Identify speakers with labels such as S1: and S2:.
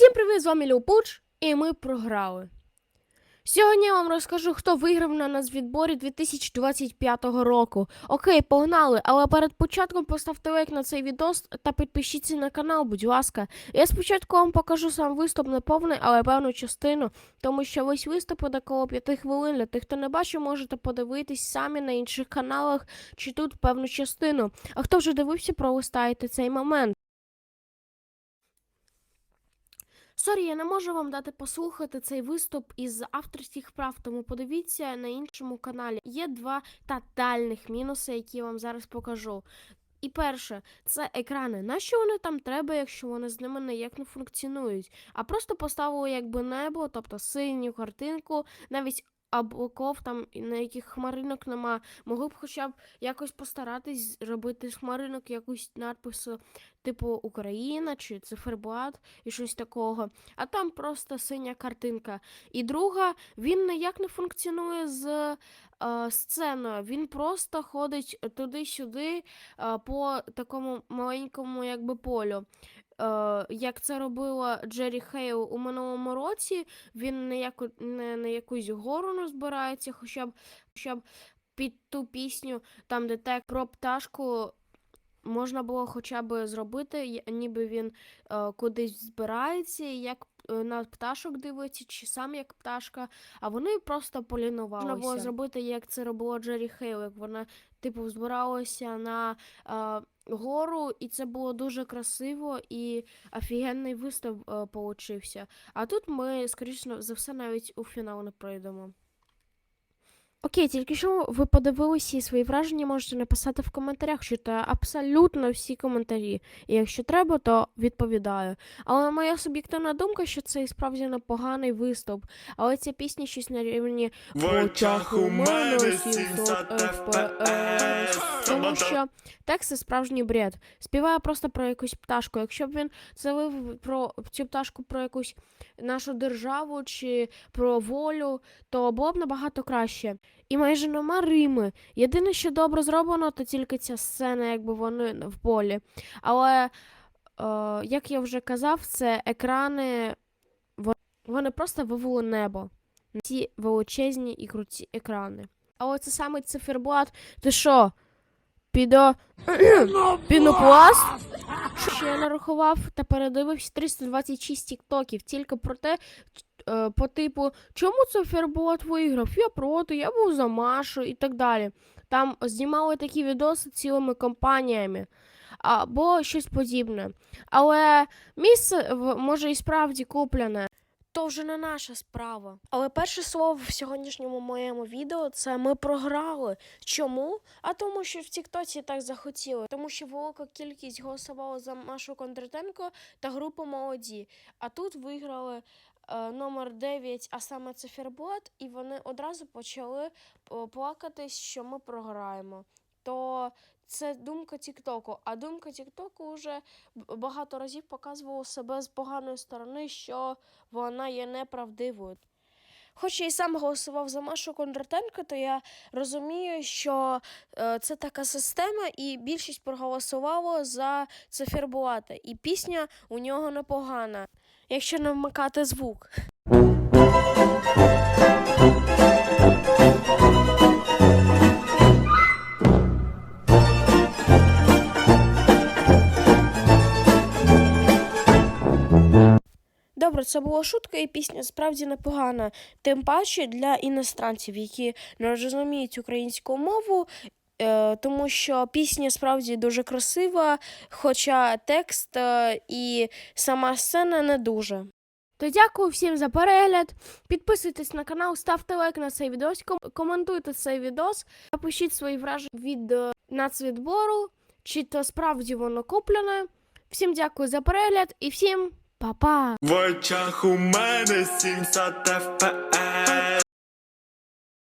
S1: Усім привіт, з вами Леопуч, і ми програли. Сьогодні я вам розкажу, хто виграв на нацвідборі 2025 року. Окей, погнали, але перед початком поставте лайк на цей відос та підпишіться на канал, будь ласка. Я спочатку вам покажу сам виступ не повний, але певну частину, тому що весь виступ буде коло 5 хвилин. Для тих, хто не бачив, можете подивитись самі на інших каналах чи тут певну частину. А хто вже дивився, пролистайте цей момент. Сорі, я не можу вам дати послухати цей виступ із авторських прав, тому подивіться на іншому каналі. Є два тотальних мінуси, які я вам зараз покажу. І перше, це екрани. Нащо вони там треба, якщо вони з ними ніяк не функціонують? А просто поставили якби небо, тобто синю картинку, навіть облаков там, на яких хмаринок нема. Могли б хоча б якось постаратись зробити з хмаринок якусь надпису, типу Україна чи циферблат і щось такого. А там просто синя картинка. І друга, він ніяк не функціонує з е, сценою. Він просто ходить туди-сюди е, по такому маленькому якби полю. Е, як це робила Джері Хейл у минулому році, він не, яку, не на якусь гору не збирається, хоча б, хоча б під ту пісню, там, де так про пташку можна було хоча б зробити, ніби він е, кудись збирається, як е, на пташок дивиться, чи сам як пташка, а вони просто полінувалися. Можна було зробити, як це робила Джері Хейл, як вона, типу, збиралася на е, гору, і це було дуже красиво і офігенний виступ е, получився. А тут ми, скоріше за все, навіть у фінал не пройдемо. Окей, тільки що ви подивилися і свої враження можете написати в коментарях, читаю абсолютно всі коментарі. І якщо треба, то відповідаю. Але моя суб'єктивна думка, що це і справді непоганий виступ. Але ця пісня щось на рівні
S2: В очах у мене 700 FPS.
S1: Тому що текст це справжній бред. Співає просто про якусь пташку. Якщо б він завив про цю пташку про якусь нашу державу чи про волю, то було б набагато краще. І майже нема Рими. Єдине, що добре зроблено, то тільки ця сцена, якби вони в полі. Але, е, як я вже казав, це екрани. Вони просто вивели небо. Ці величезні і круті екрани. Але це саме циферблат. Ти що? Підо. Пінопласт? Що я нарахував та передивився 326 тіктоків тільки про те, по типу, чому циферблат виграв? Я проти, я був за Машу і так далі. Там знімали такі відоси цілими компаніями або щось подібне. Але місце може і справді куплене. То вже не наша справа. Але перше слово в сьогоднішньому моєму відео це ми програли. Чому? А тому, що в Тіктоці так захотіли. Тому що велика кількість голосувала за Машу Кондратенко та групу молоді. А тут виграли е, номер 9, а саме циферблат, і вони одразу почали плакати, плакатись, що ми програємо. То це думка Тіктоку. А думка Тіктоку вже багато разів показувала себе з поганої сторони, що вона є неправдивою. Хоч я і сам голосував за Машу Кондратенко, то я розумію, що е, це така система, і більшість проголосувало за циферблата. І пісня у нього непогана, якщо не вмикати звук. Добре, це була шутка, і пісня справді непогана. Тим паче для іностранців, які не розуміють українську мову, е, тому що пісня справді дуже красива, хоча текст е, і сама сцена не дуже. То дякую всім за перегляд. Підписуйтесь на канал, ставте лайк на цей відос, ком- коментуйте цей відос, напишіть свої враження від е, нацвідбору, чи то справді воно куплене. Всім дякую за перегляд і всім па-па!
S2: В очах у мене 700 FPS.